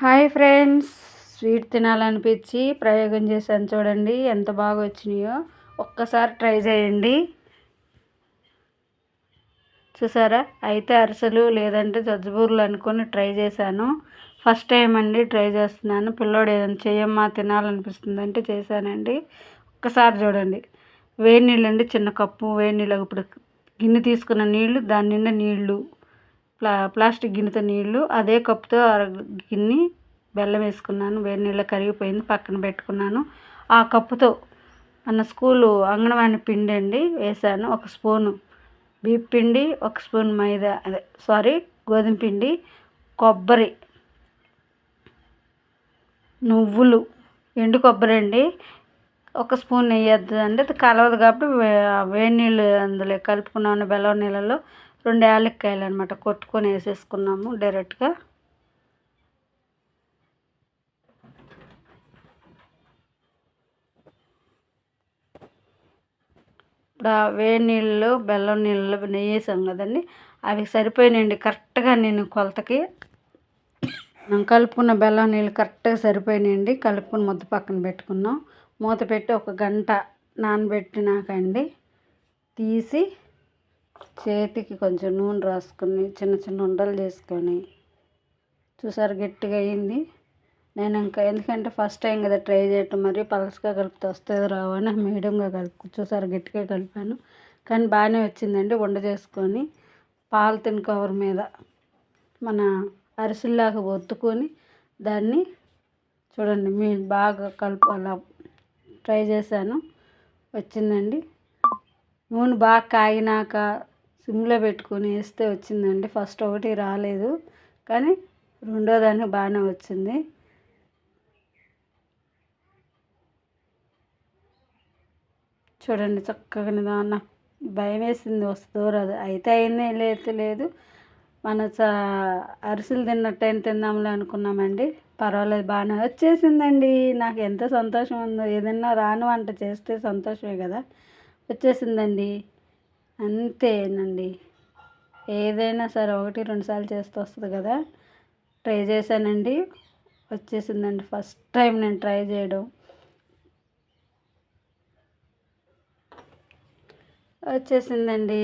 Hi friends. Sweet తినాలనిపించి ప్రయోగం చేశాను చూడండి. ఎంత బాగా వచ్చినాయో. ఒక్కసారి ట్రై చేయండి. చూసారా? అయితే అరిసెలు లేదంటే జజ్జబూర్లు అనుకొని ట్రై చేశాను. ఫస్ట్ టైం అండి ట్రై చేస్తున్నాను. పిల్లోడు ఏదైనా చేయమ్మా తినాలనిపిస్తుంది అంటే చేశానండి. ఒక్కసారి చూడండి. వేడి నీళ్ళు అండి చిన్న కప్పు వేడి నీళ్ళు. ఇప్పుడు గిన్నె తీసుకున్న నీళ్ళు దాని నిండా నీళ్ళు. ప్లా ప్లాస్టిక్ గిన్నెతో నీళ్ళు అదే కప్పుతో అర గిన్నె బెల్లం వేసుకున్నాను. వేడి నీళ్ళు కరిగిపోయింది. పక్కన పెట్టుకున్నాను. ఆ కప్పుతో మన స్కూలు అంగన్వాడి పిండి అండి వేసాను. ఒక స్పూను బీప్ పిండి ఒక స్పూన్ మైదా అదే సారీ గోధుమ పిండి కొబ్బరి నువ్వులు ఎండు కొబ్బరి అండి. ఒక స్పూన్ నెయ్యి అండి అది కలవదు కాబట్టి వేడి నీళ్ళు అందులో కలుపుకున్నాను బెల్లం నీళ్ళలో. రెండు యాలక్కాయలు అనమాట కొట్టుకొని వేసేసుకున్నాము డైరెక్ట్గా. ఇప్పుడు ఆ వేడి నీళ్ళు బెల్లం నీళ్ళు నెయ్యి వేసాం కదండి అవి సరిపోయినాయండి కరెక్ట్గా నేను కొలతకి. కలుపుకున్న బెల్లం నీళ్ళు కరెక్ట్గా సరిపోయినాయండి కలుపుకుని ముద్ద పక్కన పెట్టుకున్నాం. మూత పెట్టి ఒక గంట నానబెట్టినాకండి తీసి చేతికి కొంచెం నూనె రాసుకొని చిన్న చిన్న ఉండలు చేసుకొని చూసారు గట్టిగా అయింది నేను ఇంకా ఎందుకంటే ఫస్ట్ టైం కదా ట్రై చేయటం మరి పలసగా కలిపితే వస్తుంది రావు అని మీడియంగా కలుపు చూసారు గట్టిగా కలిపాను. కానీ బాగానే వచ్చిందండి వండ చేసుకొని పాలిథిన్ కవర్ మీద మన అరిసెల్లాగా ఒత్తుకొని దాన్ని చూడండి మీ బాగా కలుపు అలా ట్రై చేశాను. వచ్చిందండి. నూనె బాగా కాగినాక సిమ్లో పెట్టుకొని వేస్తే వచ్చిందండి. ఫస్ట్ ఒకటి రాలేదు. కానీ రెండో దానికి బాగానే వచ్చింది. చూడండి చక్కగా నాకు భయం వేసింది వస్తుందో రాదు. అయితే అయింది లేదు లేదు. మన చ అరిసెలు తిన్నట్టయిన తిందాంలే అనుకున్నామండి. పర్వాలేదు బాగానే వచ్చేసిందండి. నాకు ఎంత సంతోషం ఉందో. ఏదైనా రాను వంట చేస్తే సంతోషమే కదా. వచ్చేసిందండి. అంతేనండి. ఏదైనా సరే ఒకటి రెండు సార్లు వస్తుంది కదా. ట్రై చేశానండి. వచ్చేసిందండి ఫస్ట్ టైం నేను ట్రై చేయడం. వచ్చేసిందండి.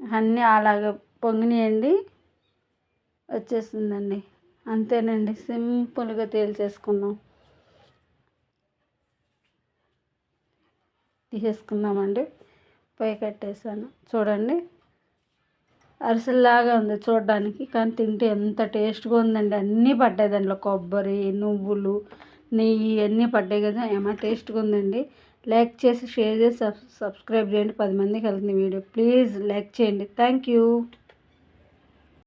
అన్నీ అలాగ పొంగినాయండి. వచ్చేసిందండి. అంతేనండి. సింపుల్గా తేల్చేసుకున్నాం. తీసేసుకుందామండి. పొయ్యి కట్టేసాను చూడండి. అరిసెల్లాగా ఉంది చూడడానికి. కానీ తింటే ఎంత టేస్ట్గా ఉందండి. అన్నీ పడ్డాయి దాంట్లో. కొబ్బరి నువ్వులు నెయ్యి అన్నీ పడ్డాయి కదా. ఏమో టేస్ట్గా ఉందండి. లైక్ చేసి షేర్ చేసి సబ్స్క్రైబ్ చేయండి. పది మందికి వెళ్తుంది వీడియో. ప్లీజ్ లైక్ చేయండి. Thank you.